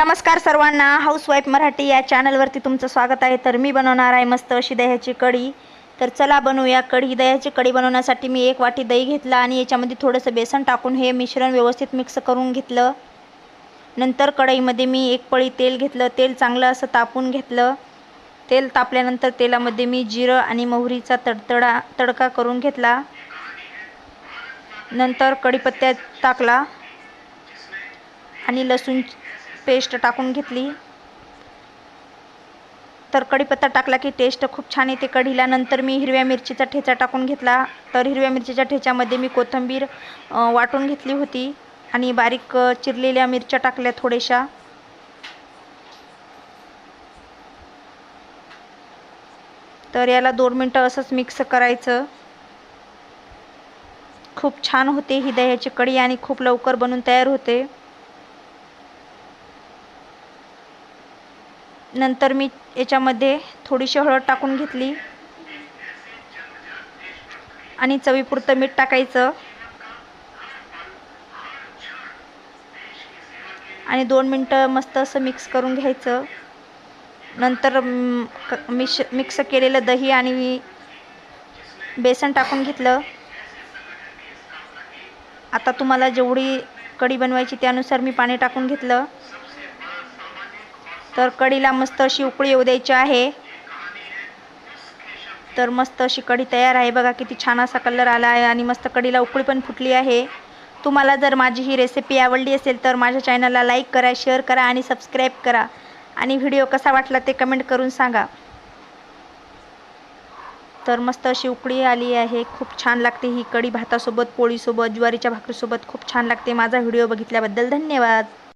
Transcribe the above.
नमस्कार सर्वांना. हाऊसवाईफ मराठी या चॅनलवरती तुमचं स्वागत आहे. तर मी बनवणार आहे मस्त अशी दह्याची कढी. तर चला बनवूया कढी. दह्याची कढी बनवण्यासाठी मी एक वाटी दही घेतला आणि याच्यामध्ये थोडंसं बेसन टाकून हे मिश्रण व्यवस्थित मिक्स करून घेतलं. नंतर कढईमध्ये मी एक पळी तेल घेतलं. तेल चांगलं असं तापून घेतलं. तेल तापल्यानंतर तेलामध्ये मी जिरं आणि मोहरीचा तडतडा तडका करून घेतला. नंतर कढीपत्त्यात टाकला. आणि लसूण पेस्ट टाकून घेतली. तर कढीपत्ता टाकला की टेस्ट खूप छान येते कढीला नंतर मी हिरव्या मिरचीचा ठेचा टाकून घेतला. तर हिरव्या मिरचीच्या ठेच्यामध्ये मी कोथिंबीर वाटून घेतली होती. आणि बारीक चिरलेल्या मिरच्या टाकल्या थोड्याशा. तर याला दोन मिनटं असंच मिक्स करायचं. खूप छान होते ही दह्याची कढी आणि खूप लवकर बनून तयार होते. नंतर मी याच्यामध्ये थोडीशी हळद टाकून घेतली. आणि चवीपुरतं मीठ टाकायचं. आणि दोन मिनटं मस्त असं मिक्स करून घ्यायचं. नंतर मिश मिक्स केलेलं दही आणि बेसन टाकून घेतलं. आता तुम्हाला जेवढी कढी बनवायची त्यानुसार मी पाणी टाकून घेतलं. तर कढीला मस्त अशी उकळी येऊ द्यायची आहे. तर मस्त अशी कढी तयार आहे. बघा किती छान असा कलर आला आहे आणि मस्त कढीला उकळी पण फुटली आहे. तुम्हाला जर माझी ही रेसिपी आवडली असेल तर माझ्या चॅनलला लाईक करा शेअर करा आणि सबस्क्राईब करा. आणि व्हिडिओ कसा वाटला ते कमेंट करून सांगा. तर मस्त अशी उकळी आली आहे. खूप छान लागते ही कढी भातासोबत पोळीसोबत ज्वारीच्या भाकरीसोबत. खूप छान लागते माझा व्हिडिओ बघितल्याबद्दल धन्यवाद.